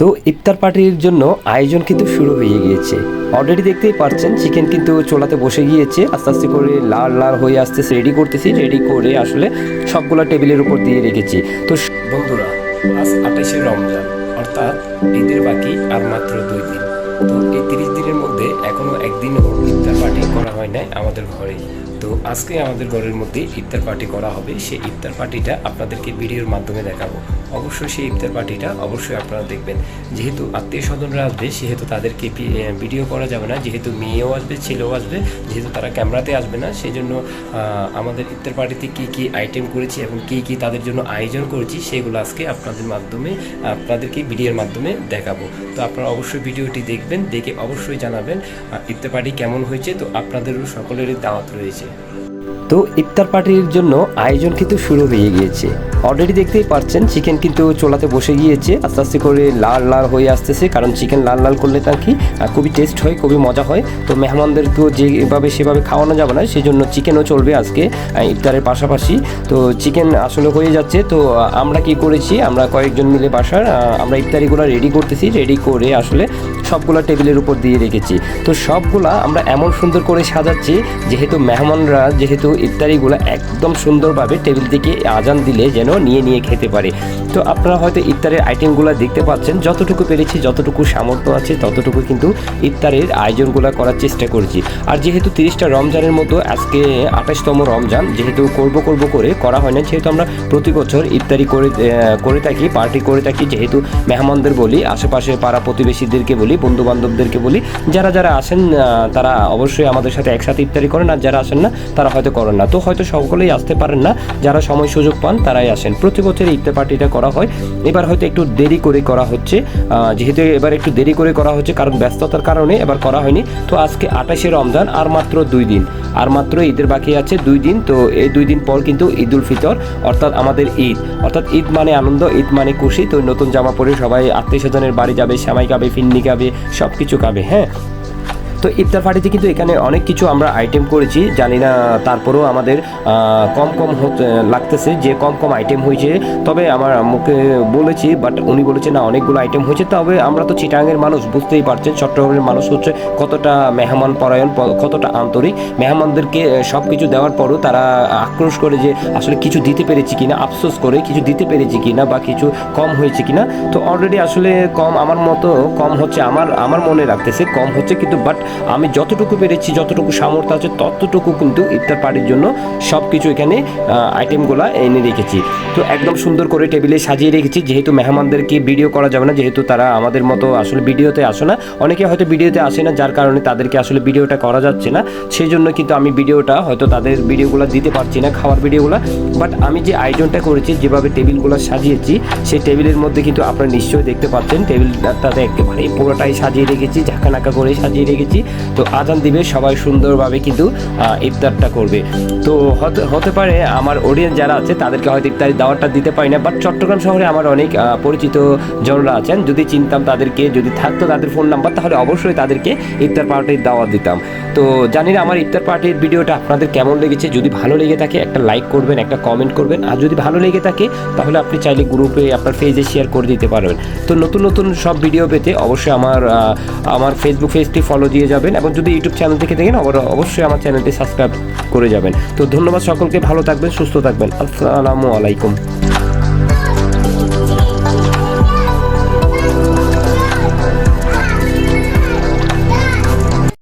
তো ইফতার পার্টির জন্য আয়োজন কিন্তু শুরু হয়ে গিয়েছে। অলরেডি দেখতেই পাচ্ছেন চিকেন কিন্তু চোলাতে বসে গিয়েছে। আস্তে আস্তে করে লাল লাল হয়ে আসতেছে রেডি করতেছি রেডি করে আসলে সবগুলো টেবিলের উপর দিয়ে রেখেছি। তো বন্ধুরা, আজ আঠাশে রমজান, অর্থাৎ ঈদের বাকি আর মাত্র দুই দিন। তো এই তিরিশ দিনের মধ্যে এখনও একদিনও ইফতার পার্টি করা হয় নাই আমাদের ঘরে তো আজকে আমাদের ঘরের মধ্যে ইফতার পার্টি করা হবে। সেই ইফতার পার্টিটা আপনাদেরকে ভিডিওর মাধ্যমে দেখাবো। অবশ্যই সেই ইফতার পার্টিটা অবশ্যই আপনারা দেখবেন। যেহেতু আত্মীয় স্বজনরা আসবে, সেহেতু তাদেরকে ভিডিও করা যাবে না। যেহেতু মেয়েও আসবে, ছেলেও আসবে, যেহেতু তারা ক্যামেরাতে আসবে না সেই জন্য আমাদের ইফতার পার্টিতে কী কী আইটেম করেছি এবং কী কী তাদের জন্য আয়োজন করেছি, সেগুলো আজকে আপনাদের মাধ্যমে, আপনাদেরকে ভিডিওর মাধ্যমে দেখাবো। তো আপনারা অবশ্যই ভিডিওটি দেখবেন, দেখে অবশ্যই জানাবেন ইফতার পার্টি কেমন হয়েছে। তো আপনাদেরও সকলেরই দাওয়াত রয়েছে। তো ইফতার পার্টির জন্য আয়োজন কিন্তু শুরু হয়ে গিয়েছে। অলরেডি দেখতেই পাচ্ছেন চিকেন কিন্তু চোলাতে বসে গিয়েছে। আস্তে আস্তে করে লাল লাল হয়ে আসতেছে, কারণ চিকেন লাল লাল করলে তার কি খুবই টেস্ট হয়, খুবই মজা হয়। তো মেহমানদের তো যেভাবে সেভাবে খাওয়ানো যাবে না সেই জন্য চিকেনও চলবে আজকে ইফতারের পাশাপাশি। তো চিকেন আসলে হয়ে যাচ্ছে, তো আমরা কি করেছি, আমরা কয়েকজন মিলে বাসার আমরা ইফতারিগুলো রেডি করতেছি রেডি করে আসলে সবগুলা টেবিলের উপর দিয়ে রেখেছি। তো সবগুলা আমরা এমন সুন্দর করে সাজাচ্ছি, যেহেতু মেহমানরা, যেহেতু ইফতারিগুলো একদম সুন্দরভাবে টেবিল থেকে আজান দিলে যেন নিয়ে নিয়ে খেতে পারে। তো আপনারা হয়তো ইফতারের আইটেমগুলো দেখতে পাচ্ছেন, যতটুকু পেরেছি, যতটুকু সামর্থ্য আছে, ততটুকু কিন্তু ইফতারের আয়োজনগুলো করার চেষ্টা করছি। আর যেহেতু তিরিশটা রমজানের মতো, আজকে আঠাশতম রমজান, যেহেতু করব করব করে করা হয় না যেহেতু আমরা প্রতি বছর ইফতারি করে করে থাকি, পার্টি করে থাকি, যেহেতু মেহমানদের বলি আশেপাশে পাড়া প্রতিবেশীদেরকে বলি বন্ধু বান্ধবদেরকে বলি, যারা যারা আসেন তারা অবশ্যই আমাদের সাথে একসাথে ইফতারি করেন, আর যারা আসেন না, তারা হয়তো করেন না। তো হয়তো সকলেই আসতে পারেন না, যারা সময় সুযোগ পান, তারাই আসেন। প্রতি বছর ইফতার পার্টিটা করা হয়। এবার হয়তো একটু দেরি করে করা হচ্ছে যেহেতু এবার একটু দেরি করে করা হচ্ছে, কারণ ব্যস্ততার কারণে এবার করা হয়নি। তো আজকে আঠাশে রমজান, আর মাত্র দুই দিন। আর মাত্র ঈদের বাকি আছে দুই দিন, তো এই দুই দিন পর কিন্তু ঈদ উল ফিতর, অর্থাৎ আমাদের ঈদ। অর্থাৎ ঈদ মানে আনন্দ, ঈদ মানে খুশি। তো নতুন জামা পরে সবাই আত্মীয় স্বজনের বাড়ি যাবে সামাই খাবে, ফিন্নি খাবে সব কিছু খাবে হ্যাঁ? তো ইফতার পার্টিতে কিন্তু এখানে অনেক কিছু আমরা আইটেম করেছি। জানি না তারপরেও আমাদের কম কম লাগতেছে যে কম কম আইটেম হয়েছে। তবে আমার মুখে বলেছি বাট উনি বলেছে, না, অনেকগুলো আইটেম হয়েছে। তবে আমরা তো চিটাঙ্গের মানুষ, বুঝতেই পারছেন, চট্টগ্রামের মানুষ হচ্ছে কতটা মেহমান পরায়ণ কতটা আন্তরিক। মেহমানদেরকে সব কিছু দেওয়ার পরও তারা আক্রোশ করে যে, আসলে কিছু দিতে পেরেছি কিনা? আফসোস করে কিছু দিতে পেরেছি কিনা বা কিছু কম হয়েছে কিনা? তো অলরেডি আসলে কম, আমার মতো কম হচ্ছে, আমার আমার মনে রাখতেছে কম হচ্ছে কিন্তু বাট আমি যতটুকু পেরেছি, যতটুকু সামর্থ্য আছে, ততটুকু কিন্তু ইফতার পার্টির জন্য সব কিছু এখানে আইটেমগুলো এনে রেখেছি। তো একদম সুন্দর করে টেবিলে সাজিয়ে রেখেছি, যেহেতু মেহমানদেরকে ভিডিও করা যাবে না, যেহেতু তারা আমাদের মতো আসলে ভিডিওতে আসে না। অনেকে হয়তো ভিডিওতে আসে না, যার কারণে তাদেরকে আসলে ভিডিওটা করা যাচ্ছে না। সেই জন্য কিন্তু আমি ভিডিওটা হয়তো তাদের ভিডিওগুলো দিতে পারছি না, খাওয়ার ভিডিওগুলো বাট আমি যে আয়োজনটা করেছি, যেভাবে টেবিলগুলো সাজিয়েছি, সেই টেবিলের মধ্যে কিন্তু আপনারা নিশ্চয়ই দেখতে পাচ্ছেন টেবিলটাতে একেবারে পুরোটাই সাজিয়ে রেখেছি, ঝাঁকানাকা করে সাজিয়ে রেখেছি। তো আজান দিবে, সবাই সুন্দরভাবে কিন্তু ইফতারটা করবে। তো হতে পারে আমার অডিয়েন্স যারা আছে, তাদেরকে হয়তো ইফতারি দাওয়াটা দিতে পারি না বাট চট্টগ্রাম শহরে আমার অনেক পরিচিত জনরা আছেন। যদি চিনতাম তাদেরকে, যদি থাকতো তাদের ফোন নাম্বার তাহলে অবশ্যই তাদেরকে ইফতার পার্টির দাওয়াত দিতাম। তো জানি না আমার ইফতার পার্টির ভিডিওটা আপনাদের কেমন লেগেছে। যদি ভালো লেগে থাকে, একটা লাইক করবেন, একটা কমেন্ট করবেন। আর যদি ভালো লেগে থাকে, তাহলে আপনি চাইলে গ্রুপে আপনার পেজে শেয়ার করে দিতে পারবেন। তো নতুন নতুন সব ভিডিও পেতে অবশ্যই আমার আমার ফেসবুক পেজটি ফলো দিয়ে যাবেন এবং যদি ইউটিউব চ্যানেল থেকে দেখেন অবশ্যই আমার চ্যানেলটি সাবস্ক্রাইব করে যাবেন। তো ধন্যবাদ সকলকে, ভালো থাকবেন, সুস্থ থাকবেন। আসসালামু আলাইকুম।